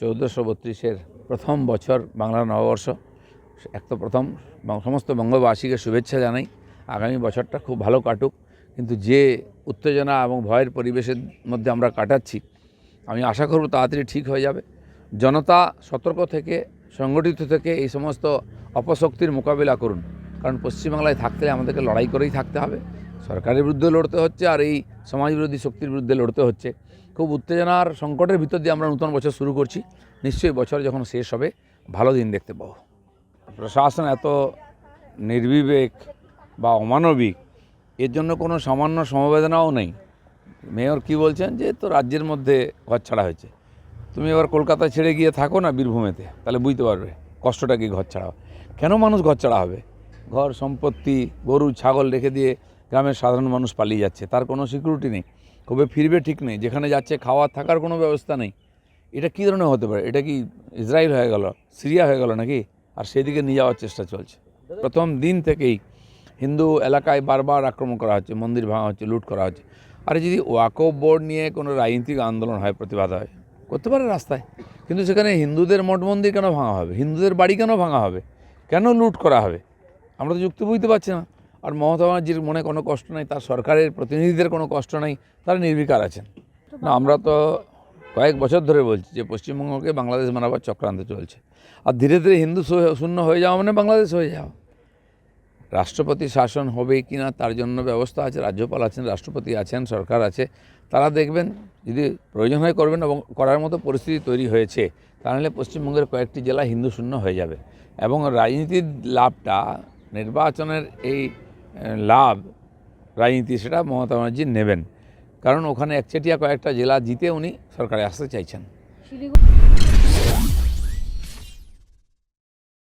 চৌদ্দশো বত্রিশের প্রথম বছর বাংলা নববর্ষ, এক তো প্রথম সমস্ত বঙ্গবাসীকে শুভেচ্ছা জানাই। আগামী বছরটা খুব ভালো কাটুক। কিন্তু যে উত্তেজনা এবং ভয়ের পরিবেশের মধ্যে আমরা কাটাচ্ছি, আমি আশা করব তাড়াতাড়ি ঠিক হয়ে যাবে। জনতা সতর্ক থেকে, সংগঠিত থেকে এই সমস্ত অপশক্তির মোকাবিলা করুন। কারণ পশ্চিমবাংলায় থাকতে, আমাদেরকে লড়াই করেই থাকতে হবে। সরকারের বিরুদ্ধে লড়তে হচ্ছে আর এই সমাজবিরোধী শক্তির বিরুদ্ধে লড়তে হচ্ছে। খুব উত্তেজনার সংকটের ভিতর দিয়ে আমরা নতুন বছর শুরু করছি। নিশ্চয়ই বছর যখন শেষ হবে, ভালো দিন দেখতে পাবো। প্রশাসন এত নির্বিবেক বা অমানবিক, এর জন্য কোনো সামান্য সমবেদনাও নেই। মেয়র কি বলছেন? যে তো রাজ্যের মধ্যে ঘর ছাড়া হয়েছে। তুমি এবার কলকাতা ছেড়ে গিয়ে থাকো না বীরভূমেতে, তাহলে বুঝতে পারবে কষ্টটা কি ঘর ছাড়া কেন মানুষ ঘর ছাড়া হবে? ঘর, সম্পত্তি, গরু, ছাগল রেখে দিয়ে গ্রামের সাধারণ মানুষ পালিয়ে যাচ্ছে, তার কোনো সিকিউরিটি নেই। কবে ফিরবে ঠিক নেই, যেখানে যাচ্ছে খাওয়ার থাকার কোনো ব্যবস্থা নেই। এটা কী ধরনের হতে পারে? এটা কি ইসরায়েল হয়ে গেল, সিরিয়া হয়ে গেল নাকি? আর সেদিকে নিয়ে যাওয়ার চেষ্টা চলছে। প্রথম দিন থেকেই হিন্দু এলাকায় বারবার আক্রমণ করা হচ্ছে, মন্দির ভাঙা হচ্ছে, লুট করা হচ্ছে। আর যদি ওয়াকফ বোর্ড নিয়ে কোনো রাজনৈতিক আন্দোলন হয়, প্রতিবাদ হয়, করতে পারে রাস্তায়। কিন্তু সেখানে হিন্দুদের মঠ মন্দির কেন ভাঙা হবে? হিন্দুদের বাড়ি কেন ভাঙা হবে? কেন লুট করা হবে? আমরা তো যুক্তি বুঝতে পারছি না। আর মমতা ব্যানার্জির মনে কোনো কষ্ট নাই, তার সরকারের প্রতিনিধিদের কোনো কষ্ট নাই, তারা নির্বিকার আছেন। না, আমরা তো কয়েক বছর ধরে বলছি যে পশ্চিমবঙ্গকে বাংলাদেশ বানাবার চক্রান্ত চলছে। আর ধীরে ধীরে হিন্দু শূন্য হয়ে যাওয়া মানে বাংলাদেশ হয়ে যাওয়া। রাষ্ট্রপতি শাসন হবে কি না, তার জন্য ব্যবস্থা আছে, রাজ্যপাল আছেন, রাষ্ট্রপতি আছেন, সরকার আছে। তারা দেখবেন, যদি প্রয়োজন হয় করবেন এবং করার মতো পরিস্থিতি তৈরি হয়েছে, তাহলে পশ্চিমবঙ্গের কয়েকটি জেলা হিন্দু শূন্য হয়ে যাবে। এবং রাজনীতির লাভটা নির্বাচনের এই লাভ, রাজনীতি সেটা মমতা ব্যানার্জি নেবেন। কারণ ওখানে একচেটিয়া কয়েকটা জেলা জিতে উনি সরকারে আসতে চাইছেন।